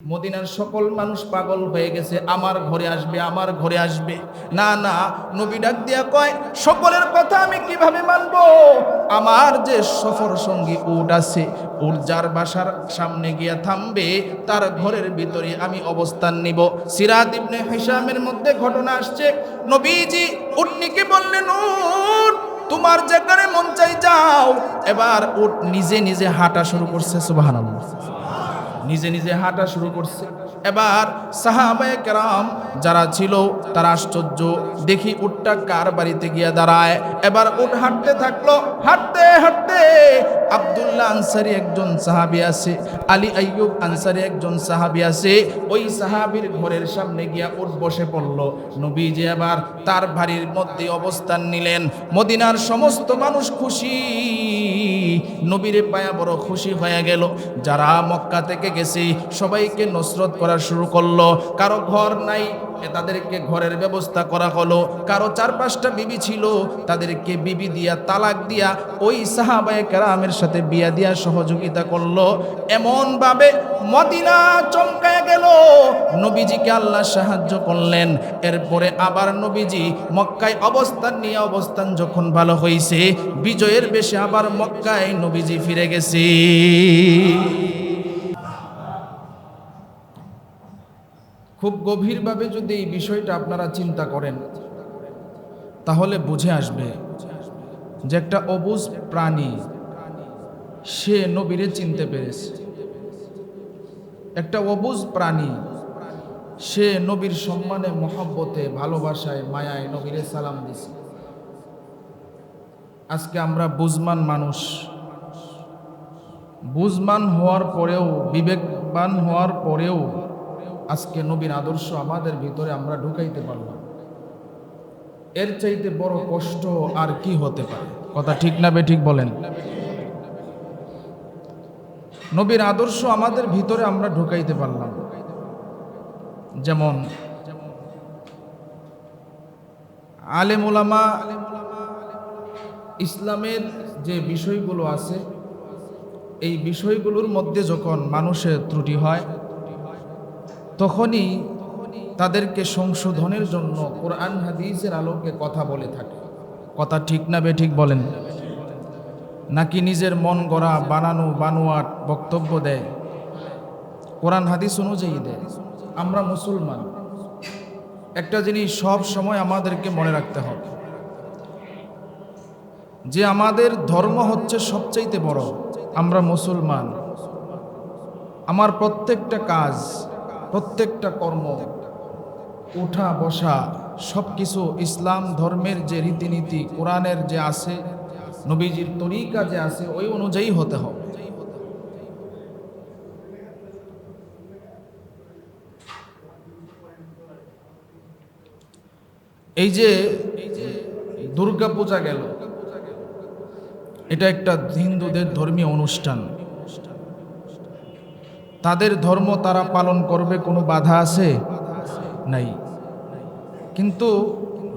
মদিনার সকল মানুষ পাগল হয়ে গেছে, আমার ঘরে আসবে, আমার ঘরে আসবে। না না, নবী ডাক দিয়া কয়, সকলের কথা আমি কীভাবে মানব? আমার যে সফর সঙ্গী উট আছে, উট যার বাসার সামনে গিয়া থামবে, তার ঘরের ভিতরে আমি অবস্থান নিব। সিরাত ইবনে হিসামের মধ্যে ঘটনা আসছে, নবীজি, উটনিকে বললেন, উট, তোমার যেখানে মন চাই যাও। এবার উট নিজে নিজে হাঁটা শুরু করছে, সুবহানাল্লাহ। নিজে নিজে হাঁটা শুরু করছে। এবার সাহাবায়ে কেরাম যারা ছিল, তারা আশ্চর্য। দেখি উটটা কার বাড়িতে গিয়ে দাঁড়ায়। এবার উট হাঁটতে থাকল, হাঁটতে হাঁটতে আব্দুল্লাহ আনসারি একজন সাহাবি আছে আলী আইয়ুব আনসারি একজন সাহাবি আছে ওই সাহাবির ঘরের সামনে গিয়া উট বসে পড়ল। যে এবার তার বাড়ির মধ্যে অবস্থান নিলেন। মদিনার সমস্ত মানুষ খুশি। নবীরে পায়া বড় খুশি হয়ে গেল। যারা মক্কা থেকে গেছে, সবাইকে নসরত করা শুরু করল। কারও ঘর নাই তাদেরকে ঘরের ব্যবস্থা করা হলো। কারও চার পাঁচটা বিবি ছিল, তাদেরকে বিবি দিয়া, তালাক দিয়া ওই সাহাবায়ে কেরামের সাথে বিয়া দিয়া সহযোগিতা করল। এমনভাবে মদিনা চমকায় গেল। নবীজিকে আল্লাহ সাহায্য করলেন। এরপরে আবার নবীজি মক্কায় অবস্থান নিয়ে অবস্থান যখন ভালো হয়েছে বিজয়ের বেশে আবার মক্কায় নবীজি ফিরে গেছে। খুব গভীরভাবে যদি এই বিষয়টা আপনারা চিন্তা করেন, তাহলে বুঝে আসবে যে একটা অবুজ প্রাণী সে নবীরে চিনতে পেরেছে। একটা অবুজ প্রাণী সে নবীর সম্মানে, মহব্বতে, ভালোবাসায়, মায়ায় নবীরে সালাম দিছে। আজকে আমরা বুঝমান মানুষ। বুঝমান হওয়ার পরেও, বিবেকবান হওয়ার পরেও আজকে নবীর আদর্শ আমাদের ভিতরে আমরা ঢুকাইতে পারলাম। এর চাইতে বড় কষ্ট আর কি হতে পারে? কথা ঠিক না বে ঠিক বলেন। নবীর আদর্শ আমাদের ভিতরে আমরা ঢুকাইতে পারলাম। যেমন আলেম ওলামা ইসলামের যে বিষয়গুলো আছে, এই বিষয়গুলোর মধ্যে যখন মানুষের ত্রুটি হয় তখনই তাদেরকে সংশোধনের জন্য কোরআন হাদিসের আলোকে কথা বলে থাকে। কথা ঠিক না বে ঠিক বলেন। নাকি নিজের মন গড়া বানানো বানোয়াট বক্তব্য দেয়? কোরআন হাদিস অনুযায়ী দেয়। আমরা মুসলমান। একটা জিনিস সব সময় আমাদেরকে মনে রাখতে হবে। যে আমাদের ধর্ম হচ্ছে সবচাইতে বড়, আমরা মুসলমান। আমার প্রত্যেকটা কাজ প্রত্যেকটা কর্ম, উঠা, বসা সব কিছু ইসলাম ধর্মের যে রীতিনীতি, কোরআনের যে আছে, নবীজির তরিকা যে আছে, ওই অনুযায়ী হতে হবে। এই যে দুর্গা পূজা গেল, এটা একটা হিন্দুদের ধর্মীয় অনুষ্ঠান। তাদের ধর্ম তারা পালন করবে, কোনো বাধা আছে? নাই। কিন্তু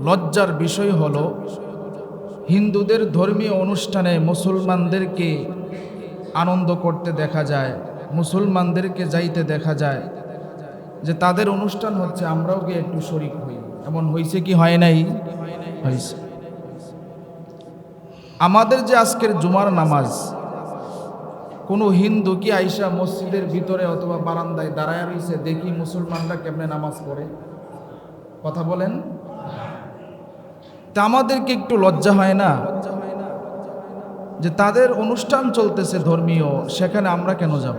লজ্জার বিষয় হল, হিন্দুদের ধর্মীয় অনুষ্ঠানে মুসলমানদেরকে আনন্দ করতে দেখা যায়, মুসলমানদেরকে যাইতে দেখা যায়, যে তাদের অনুষ্ঠান হচ্ছে, আমরাও গিয়ে একটু শরিক হই। এমন হয়েছে কি, হয় নাই? হয়েছে আমাদের যে আজকের জুমার নামাজ কোনো হিন্দু কি আইসা মসজিদের ভিতরে অথবা বারান্দায় দাঁড়ায় রয়েছে দেখি মুসলমানরা কেমনে নামাজ পড়ে? কথা বলেন। তা আমাদেরকে একটু লজ্জা হয় না? যে তাদের অনুষ্ঠান চলতেছে ধর্মীয়, সেখানে আমরা কেন যাব?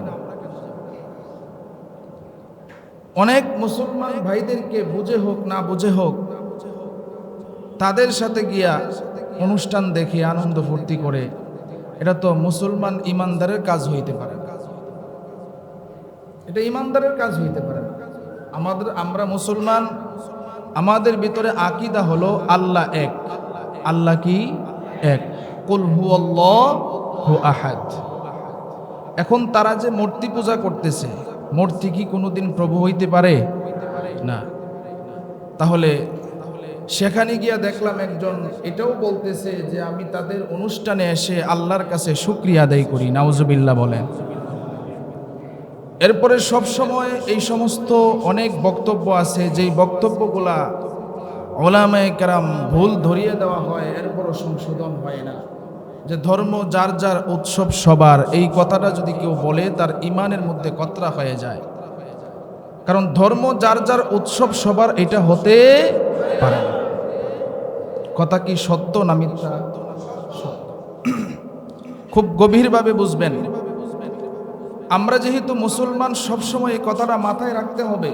অনেক মুসলমান ভাইদেরকে বুঝে হোক, না বুঝে হোক, তাদের সাথে গিয়া অনুষ্ঠান দেখে, আনন্দ ফুর্তি করে এটা তো মুসলমান ইমানদারের কাজ হইতে পারে। এটা ইমানদারের কাজ হইতে পারে। আমাদের, আমরা মুসলমান, আমাদের ভিতরে আকিদা হলো আল্লাহ এক। আল্লাহ কি? এক। কুল হু হু আহাদ। এখন তারা যে মূর্তি পূজা করতেছে, মূর্তি কি কোনোদিন প্রভু হইতে পারে? না। তাহলে সেখানে গিয়া দেখলাম একজন, এটাও বলতেছে যে আমি তাদের অনুষ্ঠানে এসে আল্লাহর কাছে শুক্রিয়া আদায় করি, নাউজুবিল্লাহ বলেন। এরপরে সব সময় এই সমস্ত অনেক বক্তব্য আছে, যেই বক্তব্যগুলা ওলামায়ে কেরাম ভুল ধরিয়ে দেওয়া হয়, এরপরও সংশোধন হয় না। যে ধর্ম যার যার উৎসব সবার, এই কথাটা যদি কেউ বলে, তার ইমানের মধ্যে কতরা হয়ে যায়। কারণ ধর্ম যার যার উৎসব সবার এটা হতে পারে কথা কি সত্য না মিথ্যা? খুব গভীরভাবে বুঝবেন। আমরা যেহেতু মুসলমান, সবসময় এই কথাটা মাথায় রাখতে হবে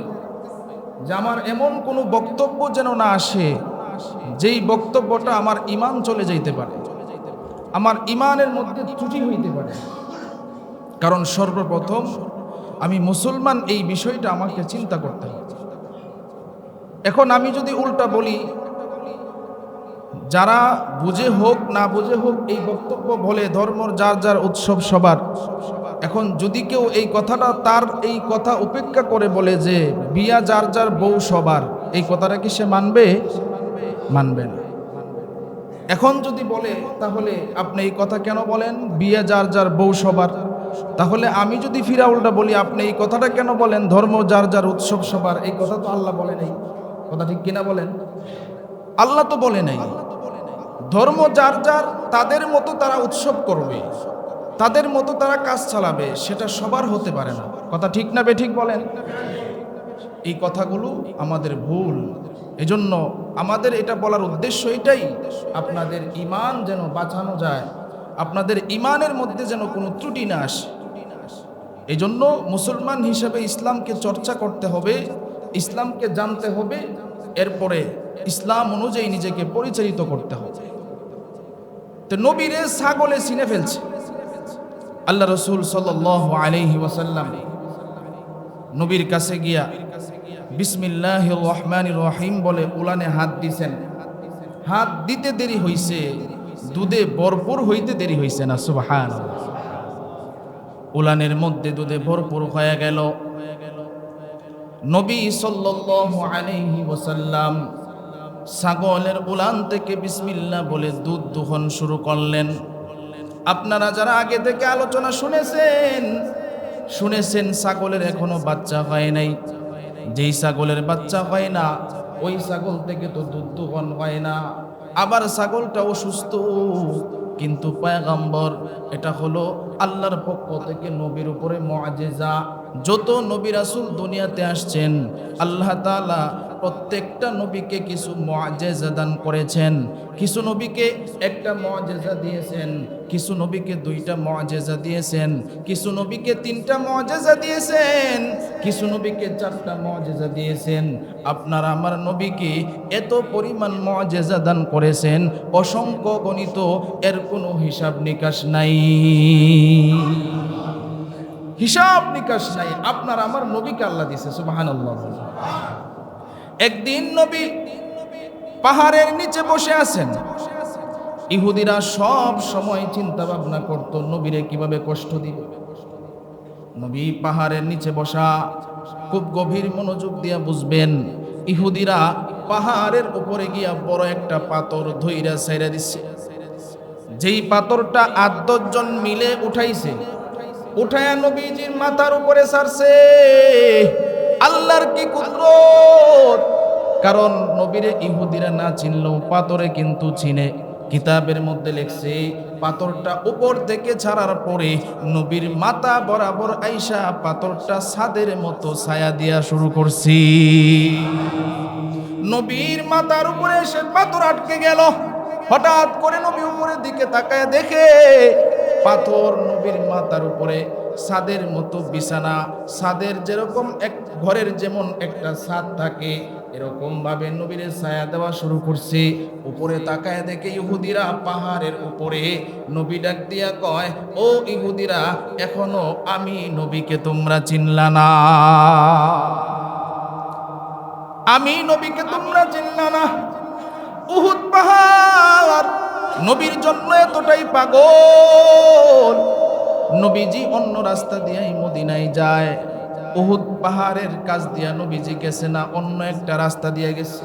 যে আমার এমন কোনো বক্তব্য যেন না আসে, যেই বক্তব্যটা আমার ইমান চলে যাইতে পারে, আমার ইমানের মধ্যে ত্রুটি হইতে পারে। কারণ সর্বপ্রথম আমি মুসলমান, এই বিষয়টা আমাকে চিন্তা করতে হবে এখন আমি যদি উল্টা বলি, যারা বুঝে হোক, না বুঝে হোক, এই বক্তব্য বলে ধর্মর যার যার উৎসব সবার। এখন যদি কেউ এই কথাটা তার এই কথা উপেক্ষা করে বলে যে, বিয়া যার যার বউ সবার, এই কথাটা কি সে মানবে? মানবে না। এখন যদি বলে, তাহলে আপনি এই কথা কেন বলেন? বিয়ে যার যার বউ সবার। তাহলে আমি যদি ফিরা উল্টা বলি, আপনি এই কথাটা কেন বলেন? ধর্ম যার যার উৎসব সবার, এই কথা তো আল্লাহ বলে নাই। কথা ঠিক কিনা বলেন? আল্লাহ তো বলে নাই। ধর্ম যার যার, তাদের মতো তারা উৎসব করবে। তাদের মতো তারা কাজ চালাবে, সেটা সবার হতে পারে না। কথা ঠিক না বে ঠিক বলেন? এই কথাগুলো আমাদের ভুল। এজন্য আমাদের এটা বলার উদ্দেশ্য এটাই, আপনাদের ইমান যেন বাঁচানো যায়। আপনাদের ইমানের মধ্যে যেন কোনো ত্রুটি না আসে। এই জন্য মুসলমান হিসেবে ইসলামকে চর্চা করতে হবে, ইসলামকে জানতে হবে, এরপরে ইসলাম অনুযায়ী নিজেকে পরিচালিত করতে হবে। তো নবীরে ছাগলে চিনে ফেলছে। আল্লাহ রসুল সাল আলহি ওয়াসাল্লাম নবীর কাছে গিয়া বিসমিল্লাহ রহমান রহিম বলে উলানে হাত দিছেন। হাত দিতে দেরি হইছে দুধে ভরপুর হইতে দেরি হইছে না সুবাহান উলানের মধ্যে দুধে ভরপুর হয়ে গেল। নবী সাল্লাল্লাহু আলাইহি ওয়াসাল্লাম ছাগলের উলান থেকে বিসমিল্লাহ বলে দুধ দোহন শুরু করলেন। আপনারা যারা আগে থেকে আলোচনা শুনেছেন শুনেছেন ছাগলের এখনও বাচ্চা হয় নাই। যেই ছাগলের বাচ্চা হয় না, ওই ছাগল থেকে তো দুধ দোহন হয় না। আবার ছাগলটা অসুস্থ কিন্তু পয়গাম্বর, এটা হলো আল্লাহর পক্ষ থেকে নবীর উপরে মহাজেজা যত নবী রাসুল দুনিয়াতে আসছেন, আল্লাহ তাআলা প্রত্যেকটা নবীকে কিছু মুআজিজা দান করেছেন। কিছু নবীকে একটা মুআজিজা দিয়েছেন, কিছু নবীকে দুইটা মুআজিজা দিয়েছেন, কিছু নবীকে তিনটা মুআজিজা দিয়েছেন, কিছু নবীকে চারটা মুআজিজা দিয়েছেন। আপনার আমার নবীকে এত পরিমাণ মুআজিজা দান করেছেন, অসংখ্য গণিত, এর কোনো হিসাব নিকাশ নাই। হিসাব নিকাশ নাই। আপনার আমার নবীকে আল্লাহ দিছে সুবহানাল্লাহ। একদিন নবী পাহাড়ের নিচে বসে আছেন। ইহুদিরা সব সময় চিন্তা ভাবনা করত, নবীরে কীভাবে কষ্ট দিবে? নবী পাহাড়ের নিচে বসা, খুব গভীর মনোযোগ দিয়া বুঝবেন, ইহুদিরা পাহাড়ের উপরে গিয়া বড় একটা পাথর ধইরা সাইরা দিচ্ছে যেই পাথরটা আট জন মিলে উঠাইছে, উঠায়া নবীজির মাথার উপরে সারছে, আল্লাহর কি কুদরত? কারণ নবীরে ইহুদিরা না চিনলেও পাথরে কিন্তু চিনে। কিতাবের মধ্যে লেখছে, পাথরটা উপর থেকে ছাড়ার পরে নবীর মাথা বরাবর আইসা পাথরটা ছাদের মতো ছায়া দিয়া শুরু করছি। নবীর মাথার উপরে এসে পাথর আটকে গেল। হঠাৎ করে নবী উপরের দিকে তাকায় দেখে পাথর নবীর মাথার উপরে সাদের মতো বিছানা। সাদের যেরকম এক ঘরের যেমন একটা ছাদ থাকে এরকম ভাবে নবীর ছায়া দেওয়া শুরু করছে। উপরে তাকায় দেখে ইহুদিরা পাহাড়ের উপরে। নবী ডাক দিয়া কয়, ও ইহুদিরা, এখনও আমি নবীকে তোমরা চিনলা না। আমি নবীকে তোমরা চিনলা না। উহুদ পাহাড়, নবীর জন্য এতটাই পাগল। নবীজি অন্য রাস্তা দিয়েই মদিনায় যায়। উহুদ পাহাড়ের কাছ দিয়া নবীজি গেছে না, অন্য একটা রাস্তা দিয়ে গেছে।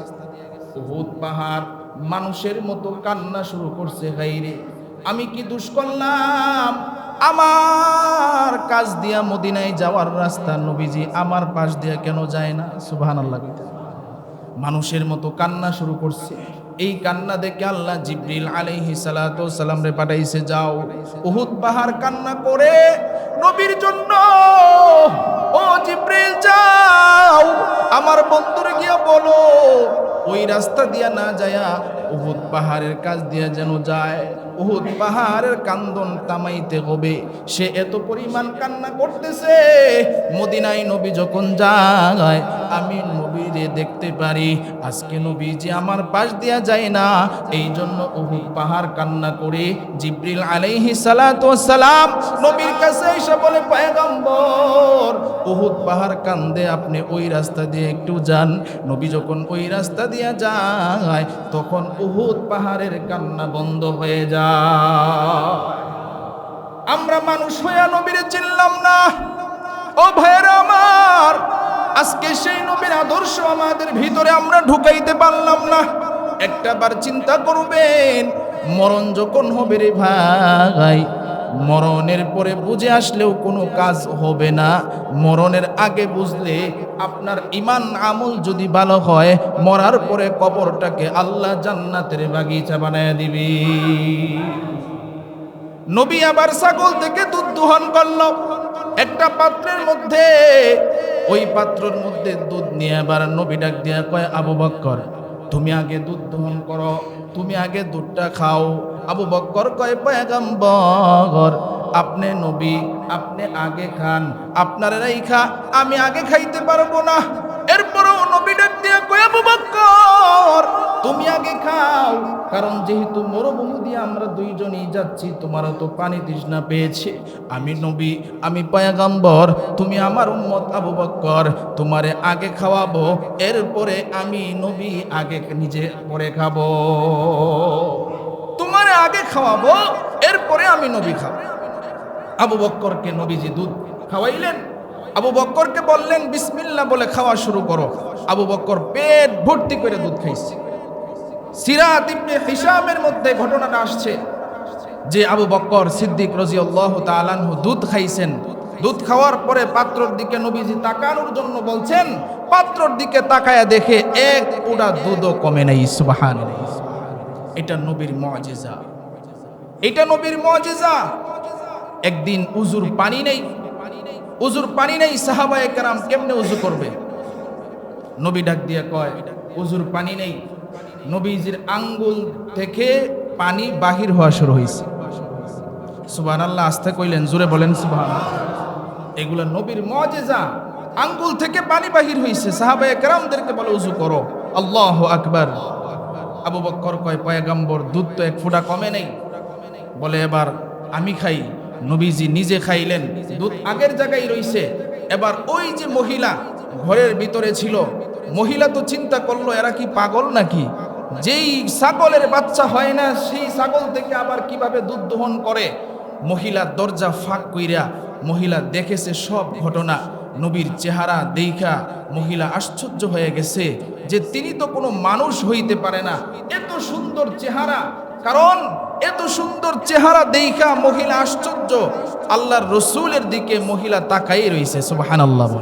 উহুদ পাহাড়, মানুষের মতো কান্না শুরু করছে হাইরে আমি কি দুষ করলাম? আমার কাজ দিয়া মদিনায় যাওয়ার রাস্তা নবীজি আমার পাশ দিয়া কেন যায় না? সুবাহান আল্লাহ মানুষের মতো কান্না শুরু করছে। এই কান্না দেখে আল্লাহ জিব্রিল আলাইহি সালাম রে পাঠাইছে, যাও। উহুদ পাহাড় কান্না করে নবীর জন্য ও জিব্রিল, যাও। আমার বন্ধুরে গিয়া বলো, ওই রাস্তা দিয়া না যায়া উহুদ পাহাড়ের কাজ দিয়া যেন যায়। উহুদ পাহাড়ের কান্দন তামাইতে হবে। সে এত পরিমাণ কান্না করতেছে। মদিনায় নবী যখন যায় আমি নবীরে দেখতে পারি। আজকে নবী যে আমার পাশ দিয়া যায় না এই জন্য উহুদ পাহাড় কান্না করে জিব্রিল আলাইহি সালাম নবীর কাছে এসে বলে, পয়গম্বর, উহুদ পাহাড় কান্দে আপনি ওই রাস্তা দিয়ে একটু যান। নবী যখন ওই রাস্তা দিয়ে যায়, তখন উহুদ পাহাড়ের কান্না বন্ধ হয়ে যায়। আমরা মানুষ হইয়া নবীরে চিনলাম না। ও ভাইয়ের আমার, আজকে সেই নবীর আদর্শ আমাদের ভিতরে আমরা ঢুকাইতে পারলাম না। একটা বার চিন্তা করবেন, মরণ যখন হবে রে ভাই। মরণের পরে বুঝে আসলেও কোনো কাজ হবে না। মরণের আগে বুঝলে আপনার ইমান আমল যদি ভালো হয়, মরার পরে কবরটাকে আল্লাহ জান্নাতের বাগিচা বানায় দিবি। নবী আবার ছাগল থেকে দুধ দোহন করল। একটা পাত্রের মধ্যে, ওই পাত্রের মধ্যে দুধ নিয়ে আবার নবী ডাক দিয়া কয়, আবু বক্কর, তুমি আগে দুধ দোহন করো, তুমি আগে দুধটা খাও। আবু বক্কর কয়, পয়গম্বর, আপনি নবী, আপনি আগে খান, আপনার খা আমি আগে খাইতে পারব না। এরপরও নবী ডাক দিয়া কয়, আবু বক্কর, তুমি আগে খাও, কারণ যেহেতু মরুভূমি দিয়ে আমরা দুইজনই যাচ্ছি, তোমারও তো পানি তৃষ্ণা পেয়েছে। আমি নবী, আমি পয়াগম্বর, তুমি আমার উম্মত আবু বক্কর, তোমারে আগে খাওয়াবো, এরপরে আমি নবী আগে নিজে পরে খাব। তোমারে আগে খাওয়াবো, এরপরে আমি নবী খাব। আবু বক্করকে নবীজি দুধ খাওয়াইলেন। আবু বক্করকে বললেন বিসমিল্লা বলে খাওয়া শুরু করো। আবু বক্কর পেট ভর্তি করে দুধ খাইছে। সিরাত ইবনে হিসামের মধ্যে ঘটনাটা আসছে যে আবু বক্কর সিদ্দিক রাজিয়াল্লাহু তাআলাহু দুধ খাইছেন। দুধ খাওয়ার পরে পাত্রর দিকে নবীজি তাকানোর জন্য বলছেন, পাত্রর দিকে তাকায়া দেখে এক পুরা দুধও কমে নাই সুবহান এটা নবীর মুজিজা। এটা নবীর মুজিজা। একদিন উজুর পানি নেই। উজুর পানি নেই, সাহাবায়ে কারাম কেমনে উজু করবে? নবী ডাক দিয়ে কয়, উজুর পানি নেই। নবীজির আঙ্গুল থেকে পানি বাহির হওয়া শুরু হয়েছে সুবাহ আল্লাহ আস্তে কইলেন জুড়ে বলেন সুবাহ এগুলো নবীর মজেজা। আঙ্গুল থেকে পানি বাহির হয়েছে সাহাবায়ে কেরামদেরকে বলে, উজু করো। আল্লাহ আকবার। আবু বক্কর কয়, পয়গাম্বর, দুধ তো এক ফুটা কমে নেই। বলে, এবার আমি খাই। নবীজি নিজে খাইলেন, দুধ আগের জায়গায় রইছে। এবার ওই যে মহিলা ঘরের ভিতরে ছিল, মহিলা তো চিন্তা করল, এরা কি পাগল নাকি? যেই ছাগলের বাচ্চা হয় না, সেই ছাগল থেকে আবার কীভাবে দুধ দোহন করে? মহিলা দরজা ফাঁক কইরা মহিলা দেখেছে সব ঘটনা। নবীর চেহারা দেখা মহিলা আশ্চর্য হয়ে গেছে যে তিনি তো কোনো মানুষ হইতে পারে না। এত সুন্দর চেহারা। কারণ এত সুন্দর চেহারা দেখা মহিলা আশ্চর্য। আল্লাহর রসুলের দিকে মহিলা তাকাই রয়েছে সুবাহান আল্লাহ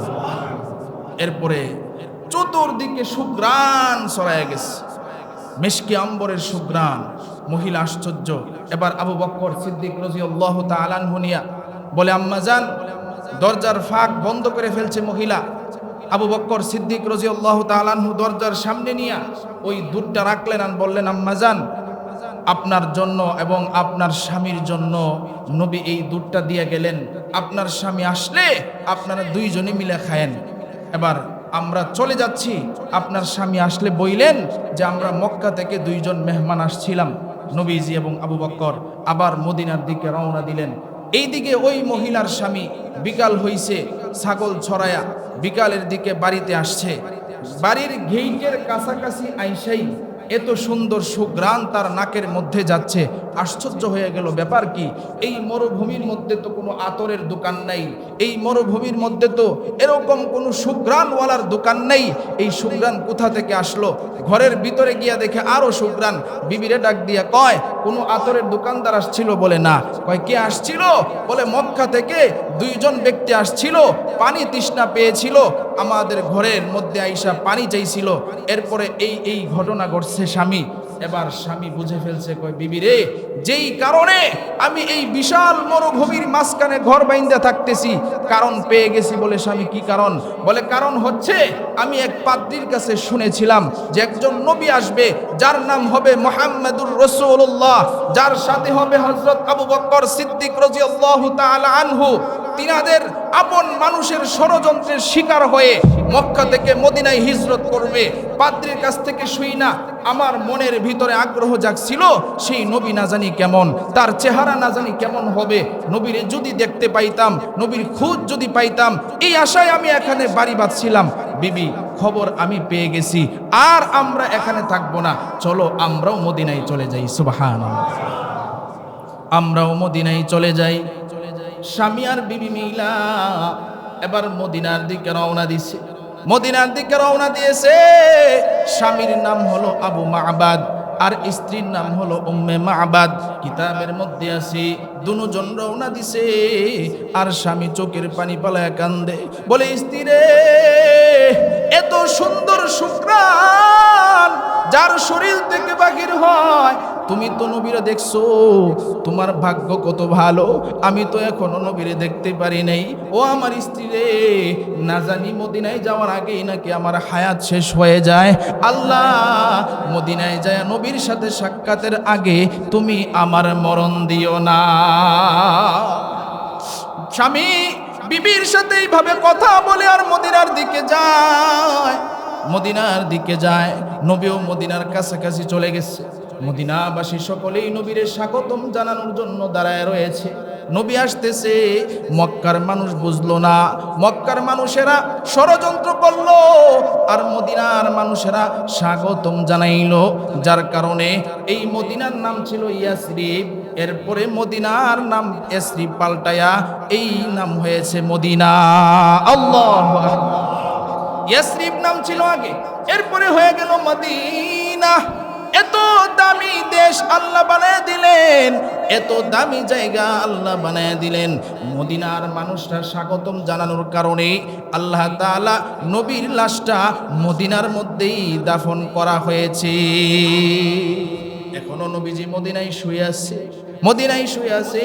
এরপরে চতুর্দিকে সুগ্রাণ সরাইয়া গেছে। মেশকি আম্বরের সুগ্রাণ মহিলা আশ্চর্য। এবার আবু বক্কর সিদ্দিক রাজি আল্লাহ তালানহুনিয়া বলে, আম্মা যান দরজার ফাঁক বন্ধ করে ফেলছে মহিলা। আবু বক্কর সিদ্দিক রাজি আল্লাহ তালানহু দরজার সামনে নিয়ে ওই দুধটা রাখলেন আর বললেন আম্মাজান আপনার জন্য এবং আপনার স্বামীর জন্য নবী এই দুধটা দিয়ে গেলেন। আপনার স্বামী আসলে আপনারা দুইজনে মিলে খায়েন। এবার আমরা চলে যাচ্ছি। আপনার স্বামী আসলে বইলেন যে আমরা মক্কা থেকে দুইজন মেহমান আসছিলাম। নবীজি এবং আবু বক্কর আবার মদিনার দিকে রওনা দিলেন। এইদিকে ওই মহিলার স্বামী বিকাল হইছে, ছাগল ছড়ায়া বিকালের দিকে বাড়িতে আসছে। বাড়ির গেইটের কাছাকাছি আইসাই এত সুন্দর সুগ্রাণ তার নাকের মধ্যে যাচ্ছে। আশ্চর্য হয়ে গেল ব্যাপার কি? এই মরুভূমির মধ্যে তো কোনো আতরের দোকান নাই। এই মরুভূমির মধ্যে তো এরকম কোনো সুগ্রাণওয়ালার দোকান নেই। এই সুগ্রাণ কোথা থেকে আসলো? ঘরের ভিতরে গিয়া দেখে আরও সুগ্রাণ বিবিরে ডাক দিয়া কয়, কোন আতরের দোকানদার আসছিল বলে না। কয়, কে আসছিল? বলে, মক্কা থেকে দুইজন ব্যক্তি আসছিল, পানি তৃষ্ণা পেয়েছিল, আমাদের ঘরের মধ্যে আইসা পানি চাইছিল। এরপরে এই এই ঘটনা ঘটছে স্বামী। এবার স্বামী বুঝে ফেলছে, কয়, বিবি রে, যেই কারণে আমি এই বিশাল মরুভূমির মাঝখানে ঘর বাইন্দা থাকতেছি, কারণ পেয়ে গেছি বলে স্বামী কি কারণ? বলে, কারণ হচ্ছে আমি এক পাদ্রির কাছে শুনেছিলাম যে একজন নবী আসবে, যার নাম হবে মোহাম্মদুর রসুল্লাহ যার সাথে হবে হজরত আবু বক্কর সিদ্দিক রাজিয়াল্লাহু তাআলা আনহু। তিনাদের আপন মানুষের ষড়যন্ত্রের শিকার হয়ে মক্কা থেকে মদিনায় হিজরত করবে। পাদ্রির কাছ থেকে শুই না, আমার মনের ভিতরে আগ্রহ জাগছিল, সেই নবী না জানি কেমন, তার চেহারা না জানি কেমন হবে, নবীরে যদি দেখতে পাইতাম, নবীর খুঁজ যদি পাইতাম, এই আশায় আমি এখানে বাড়ি বাঁধছিলাম। বিবি, খবর আমি পেয়ে গেছি, আর আমরা এখানে থাকব না। চলো, আমরাও মদিনায় চলে যাই সুবাহান আমরাও মদিনায় চলে যাই। স্বামী আর বিবি মিলা এবার মদিনার দিকে রওনা দিছে। মদিনার দিকে রওনা দিয়েছে। স্বামীর নাম হলো আবু মাহবাদ আর স্ত্রীর নাম হলো উম্মে মাহবাদ কিতাবের মধ্যে আছে, দুজন রওনা দিছে, আর স্বামী চোখের পানি পালায় কান্দে। বলে, স্ত্রী রে, এত সুন্দর শুক্রান যার শরীর থেকে বাহির হয়, তুমি তো নবীরে দেখছ, তোমার ভাগ্য কত ভালো, আমি তো এখনও নবীরে দেখতে পারি নাই। ও আমার স্ত্রী রে, না জানি মদিনায় যাওয়ার আগেই নাকি আমার হায়াত শেষ হয়ে যায়। আল্লাহ, মদিনায় যায় নবীর সাথে সাক্ষাতের আগে তুমি আমার মরণ দিও না। স্বামী, বিবির সাথে এইভাবে কথা বলে আর মদিনার দিকে যায়। মদিনার দিকে যায়, নবীও মদিনার কাছাকাছি চলে গেছে। মদিনাবাসী সকলেই নবীর স্বাগতম জানানোর জন্য দাঁড়ায় রয়েছে। নবী আসতেছে, মক্কার মানুষ বুঝলো না। মক্কার মানুষেরা ষড়যন্ত্র করল আর মদিনার মানুষেরা স্বাগতম জানাইল, যার কারণে এই মদিনার নাম ছিল ইয়াসরিব। এরপরে মদিনার নাম এসরি পাল্টায়া এই নাম হয়েছে মদিনা। আল্লাহ ইয়াসরিব নাম ছিল আগে। এরপরে হয়ে গেল মদিনা। এত দামি দেশ আল্লাহ বানায় দিলেন। এত দামি জায়গা আল্লাহ বানায় দিলেন। মদিনার মানুষরা স্বাগতম জানানোর কারণে আল্লাহ তাআলা নবীর লাশটা মদিনার মধ্যেই দাফন করা হয়েছে। এখনও নবীজি মদিনায় শুয়ে আছে। মদিনায় শুয়ে আছে।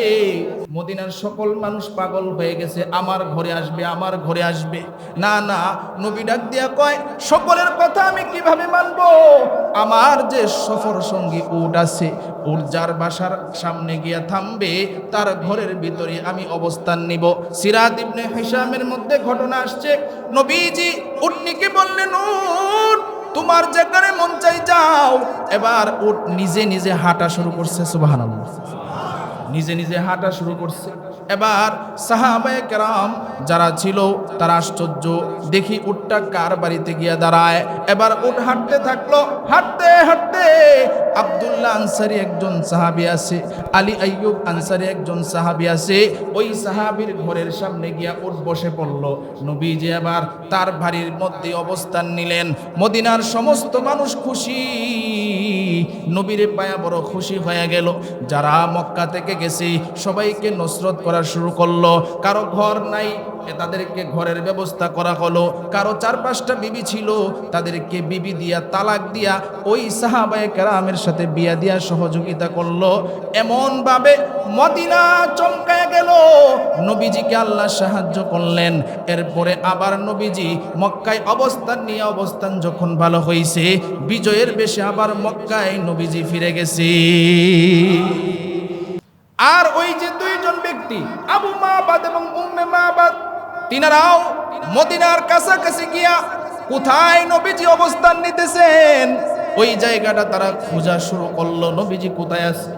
মদিনার সকল মানুষ পাগল হয়ে গেছে। আমার ঘরে আসবে, আমার ঘরে আসবে। না না, নবী ডাক দিয়া কয়, সকলের কথা আমি কীভাবে মানবো? আমার যে সফর সঙ্গী উট আছে, উট যার বাসার সামনে গিয়া থামবে, তার ঘরের ভিতরে আমি অবস্থান নিব। সিরাত ইবনে হিসামের মধ্যে ঘটনা আসছে। নবীজি উটনিকে বললেন? উট, তোমার যেখানে মন চাই যাও। এবার উট নিজে নিজে হাঁটা শুরু করছে, সুবহানাল্লাহ। নিজে নিজে হাঁটা শুরু করছে। এবার সাহাবায়ে কেরাম যারা ছিল, তারা আশ্চর্য। দেখি উটটা কার বাড়িতে গিয়া দাঁড়ায়। এবার উট হাঁটতে থাকল। হাঁটতে হাঁটতে আব্দুল্লাহ আনসারি একজন সাহাবি আছে আলী আইয়ুব আনসারি একজন সাহাবি আছে ওই সাহাবির ঘরের সামনে গিয়া উট বসে পড়ল। নবী যে আবার তার বাড়ির মধ্যে অবস্থান নিলেন। মদিনার সমস্ত মানুষ খুশি। নবীরে পায়া বড় খুশি হয়ে গেল। যারা মক্কা থেকে গেছে, সবাইকে নসরত করা শুরু করল। কারও ঘর নাই তাদেরকে ঘরের ব্যবস্থা করা হলো। কারও চার পাঁচটা বিবি ছিল, তাদেরকে বিবি দিয়া, তালাক দিয়া, ওই সাহাবায়ে কেরামের সাথে বিয়া দিয়া সহযোগিতা করল। এমনভাবে মদিনা চমকায় গেল। নবীজিকে আল্লাহ সাহায্য করলেন। এরপরে আবার নবীজি মক্কায় অবস্থান নিয়ে অবস্থান যখন ভালো হয়েছে বিজয়ের বেশে আবার মক্কায় নবীজি ফিরে গেছি। আর ওই যে দুইজন ব্যক্তি, আবু মাবাদ এবং উম্মে মাবাদ, তিনারাও মদিনার কাছাকাছি গিয়া কোথায় নবীজি অবস্থান নিতেছেন? ওই জায়গাটা তারা খোঁজা শুরু করল, নবীজি কোথায় আছে?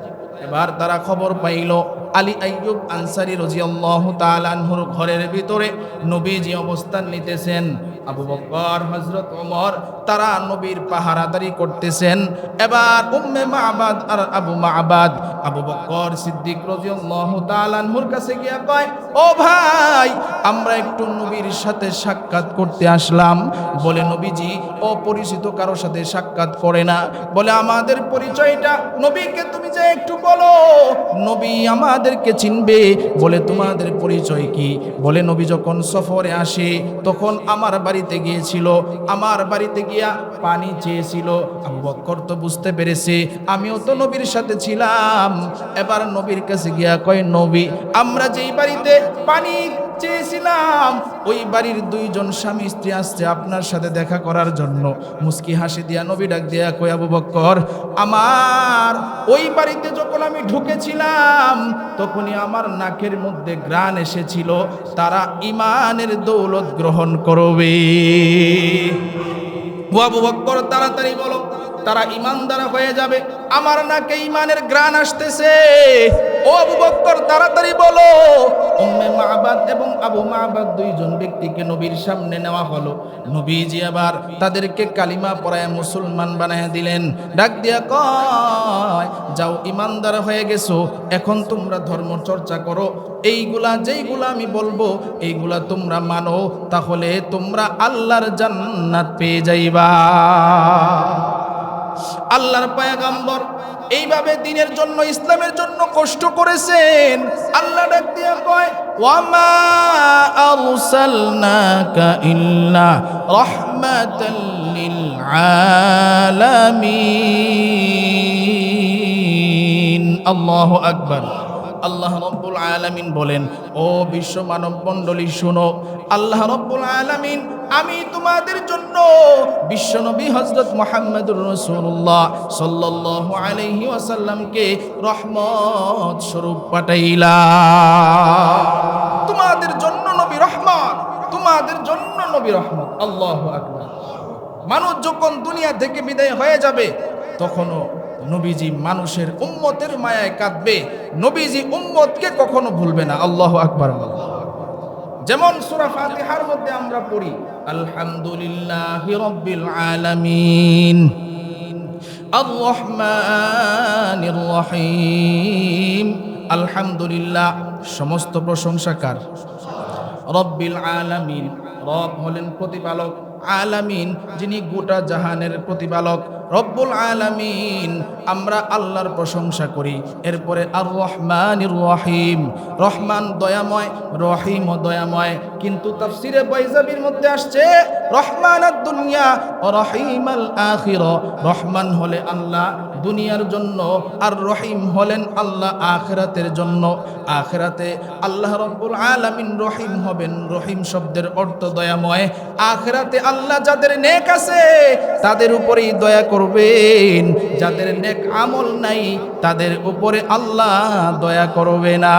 এবার তারা খবর পাইল আলী আইয়ুব আনসারি রাজিয়াল্লাহু তাআলা আনহুর ঘরের ভিতরে নবীজি অবস্থান নিতেছেন। আবু বকর, হযরত ওমর, তারা নবীর পাহারাদারি করতেছেন। এবার উম্মে মাবাদ আর আবু মাবাদ, আবু বকর সিদ্দিক রাদিয়াল্লাহু তাআলা আনহুর কাছে গিয়া কয়, ও ভাই, আমরা একটু নবীর সাথে সাক্ষাৎ করতে আসলাম। বলে নবীজি, অপরিচিত কারও সাথে সাক্ষাৎ করে না। বলে, আমাদের পরিচয়টা নবীকে তুমি যে একটু বলো। নবী আমাদেরকে চিনবে, বলে তোমাদের পরিচয় কি? বলে নবী যখন সফরে আসে, তখন আমার বাড়িতে গিয়েছিল, আমার বাড়িতে গিয়া পানি চেয়েছিল। আবু বক্কর তো বুঝতে পেরেছে, আমিও তো নবীর সাথে ছিলাম। এবার নবীর কাছে গিয়া কয়, নবী, আমরা যেই বাড়িতে পানি চেয়েছিলাম ওই বাড়ির দুইজন স্বামী স্ত্রী আসছে আপনার সাথে দেখা করার জন্য। মুস্কি হাসি দিয়া নবী ডাক দিয়া কই আবু বক্কর, আমার ওই বাড়িতে যখন আমি ঢুকেছিলাম, তখনই আমার নাকের মধ্যে গ্রাণ এসেছিল। তারা ইমানের দৌলত গ্রহণ করবে। ও আবু বক্কর, তাড়াতাড়ি বলো। তারা ইমানদার হয়ে যাবে। আমার নাকে ইমানের গ্রান আসতেছে। ও আবু বক্কর, তাড়াতাড়ি বলো। উম্মে মাবাদ এবং আবু মাবাদ দুইজন ব্যক্তিকে নবীর সামনে নেওয়া হলো। নবীজি আবার তাদেরকে কালিমা পড়ায় মুসলমান বানায় দিলেন। ডাক দিয়া কয়, যাও ইমানদার হয়ে গেছো, এখন তোমরা ধর্ম চর্চা করো। এইগুলা যেইগুলা আমি বলব, এইগুলা তোমরা মানো। তাহলে তোমরা আল্লাহর জান্নাত পেয়ে যাইবা। আল্লাহর পায়গাম্বর এইভাবে দিনের জন্য, ইসলামের জন্য কষ্ট করেছেন। আল্লাহ ডাক দিয়া কয়, ওয়ামা আরসালনাকা ইল্লা রাহমাতাল লিল আলামিন। আল্লাহু আকবার। আল্লাহ রব্বুল আলামিন বলেন, ও বিশ্ব মানব মণ্ডলী শুনো, আল্লাহ রব্বুল আলামিন, আমি তোমাদের জন্য বিশ্বনবী হজরত মোহাম্মদুর রসুল্লাহ সাল্লাল্লাহু আলাইহি ওয়াসাল্লামকে রহমত স্বরূপ পাঠাইলাম। তোমাদের জন্য নবী রহমান, তোমাদের জন্য নবী রহমত, আল্লাহু আকবার। মানুষ যখন দুনিয়া থেকে বিদায় হয়ে যাবে, তখনও নবীজি মানুষের উম্মতের মায়ায় কাঁদবে, নবীজি উম্মতকে কখনো ভুলবে না। আল্লাহ আকবার যেমন সূরা ফাতিহার মধ্যে আমরা পড়ি, আলহামদুলিল্লাহি রাব্বিল আলামিন আর আলহামদুলিল্লাহ। সমস্ত প্রশংসাকার রব্বিল আলামিন। রব হলেন প্রতিপালক। আলামিন, যিনি গোটা জাহানের প্রতিপালক। রব্বুল আলামিন, আমরা আল্লাহর প্রশংসা করি। এরপরে আর রহমান রহিম। রহমান দয়াময়, রহিম ও দয়াময়। কিন্তু তাফসিরে বৈজাবির মধ্যে আসছে, রহমান দুনিয়া ও রহিম আল আখির রহমান হলে আল্লাহ দুনিয়ার জন্য আর রহিম হলেন আল্লাহ আখেরাতের জন্য। আখেরাতে আল্লাহ রব্বুল আলামিন রহিম হবেন। রহিম শব্দের অর্থ দয়াময়। আখেরাতে আল্লাহ যাদের নেক আছে, তাদের উপরেই দয়া করবেন। যাদের নেক আমল নাই, তাদের উপরে আল্লাহ দয়া করবে না।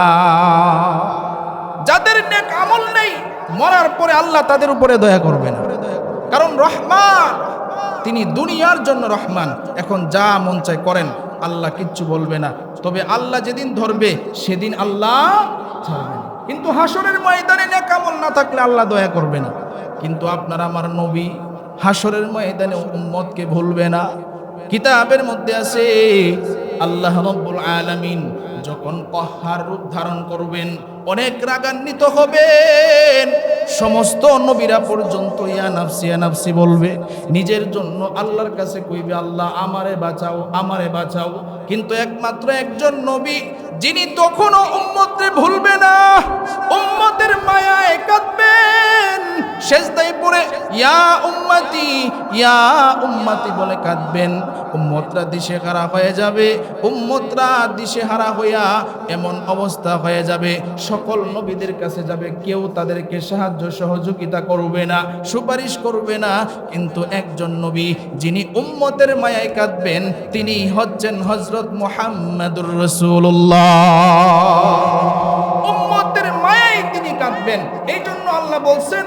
যাদের নেক আমল নেই, মরার পরে আল্লাহ তাদের উপরে দয়া করবে না। কারণ রহমান তিনি দুনিয়ার জন্য রহমান। এখন যা মন চায় করেন, আল্লাহ কিচ্ছু বলবে না। তবে আল্লাহ যেদিন ধরবে, সেদিন আল্লাহ কিন্তু হাসরের ময়দানে নেক আমল না থাকলে আল্লাহ দয়া করবে না। কিন্তু আপনার আমার নবী হাসরের ময়দানে উম্মতকে ভুলবে না। কিতাবের মধ্যে আছে, আল্লাহ রব্বুল আলামিন যখন কহার রূপ ধারণ করবেন অনেক রাগান্বিত হবেন সমস্ত নবীরা পর্যন্ত, ইয়া নাফসি ইয়া নাফসি বলবে, নিজের জন্য আল্লাহর কাছে কইবে, আল্লাহ আমারে বাঁচাও আমারে বাঁচাও। কিন্তু একমাত্র একজন নবী, যিনি তখনও উম্মতরে ভুলবে না, উম্মতের মায়ায় কাঁদবেন। শেষদাই পড়ে, ইয়া উম্মতি ইয়া উম্মতি বলে কাঁদবেন। উম্মতরা দিশে হারা হয়ে যাবে, উম্মতরা দিশে হারা হইয়া এমন অবস্থা হয়ে যাবে। সকল নবীদের কাছে যাবে, কেউ তাদেরকে সাহায্য সহযোগিতা করবে না, সুপারিশ করবে না। কিন্তু একজন নবী যিনি উম্মতের মায়ায় কাঁদবেন, তিনি হচ্ছেন হজরত মোহাম্মদুর রসুল্লাহ উম্মতের মায়ায় তিনি কাঁদবেন এই জন্য আল্লাহ বলছেন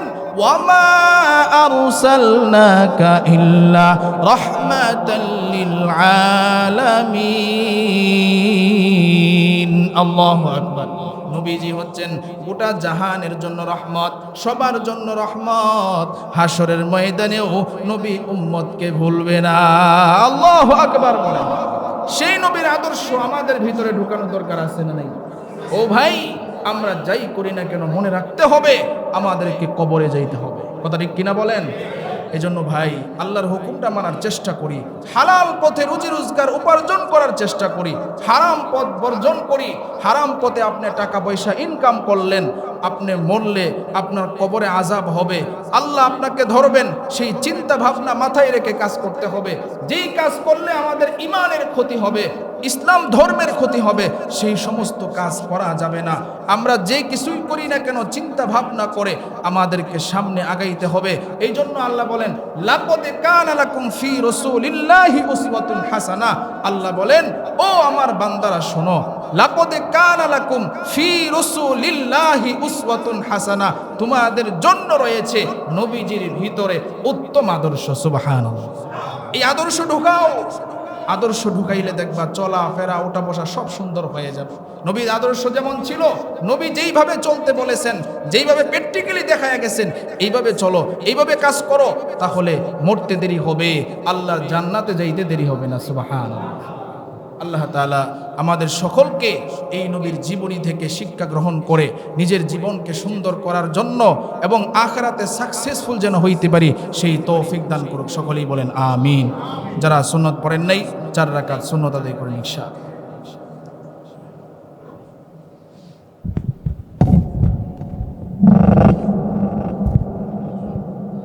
আল্লাহ আকবার। নবীজি হচ্ছেন গোটা জাহানের জন্য রহমত, সবার জন্য রহমত। হাসরের ময়দানেও নবী উম্মতকে ভুলবে না। আল্লাহ আকবার বলে। সেই নবীর আদর্শ আমাদের ভিতরে ঢুকানো দরকার আছে না নাই? ও ভাই, আমরা যাই করি না কেন মনে রাখতে হবে, আমাদেরকে কবরে যাইতে হবে। কথা ঠিক কিনা বলেন? এজন্য ভাই, আল্লাহর হুকুমটা মানার চেষ্টা করি। হালাল পথে রুজি রোজগার উপার্জন করার চেষ্টা করি। হারাম পথ বর্জন করি। হারাম পথে আপনি টাকা পয়সা ইনকাম করলেন, আপনি মরলে আপনার কবরে আজাব হবে। আল্লাহ আপনাকে ধরবেন, সেই চিন্তা ভাবনা মাথায় রেখে কাজ করতে হবে। যেই কাজ করলে আমাদের ইমানের ক্ষতি হবে ইসলাম ধর্মের ক্ষতি হবে, সেই সমস্ত কাজ করা যাবে না। আমরা যে কিছুই করি না কেন, চিন্তা ভাবনা করে আমাদেরকে সামনে আগাইতে হবে। এই জন্য আল্লাহ বলেন লাপতে কান আলাকুম ফি রসুলিল্লাহি উসওয়াতুন হাসানা। আল্লাহ বলেন, ও আমার বান্দারা, শোনো লাপদে কান আলাকুম ফি রসুলিল্লাহি উসওয়াতুন হাসানা। তোমাদের জন্য রয়েছে নবীজির ভিতরে উত্তম আদর্শ, সুবহানাল্লাহ। এই আদর্শ ঢোকাও। আদর্শ ঢুকাইলে দেখবা চলা, ফেরা ওটা বসা সব সুন্দর হয়ে যাবে। নবীর আদর্শ যেমন ছিল, নবী যেইভাবে চলতে বলেছেন, যেইভাবে প্র্যাকটিক্যালি দেখা গেছেন, এইভাবে চলো, এইভাবে কাজ করো, তাহলে মরতে দেরি হবে, আল্লাহ জান্নাতে যাইতে দেরি হবে না সুবাহান আল্লাহ তালা আমাদের সকলকে এই নবীর জীবনী থেকে শিক্ষা গ্রহণ করে নিজের জীবনকে সুন্দর করার জন্য এবং আখরাতে সাকসেসফুল যেন হইতে পারি, সেই তৌফিক দান করুক। সকলেই বলেন, আমিন। যারা সুন্নত পড়েন নাই, চার রাকাত সুন্নত আদায় করেন ইনশা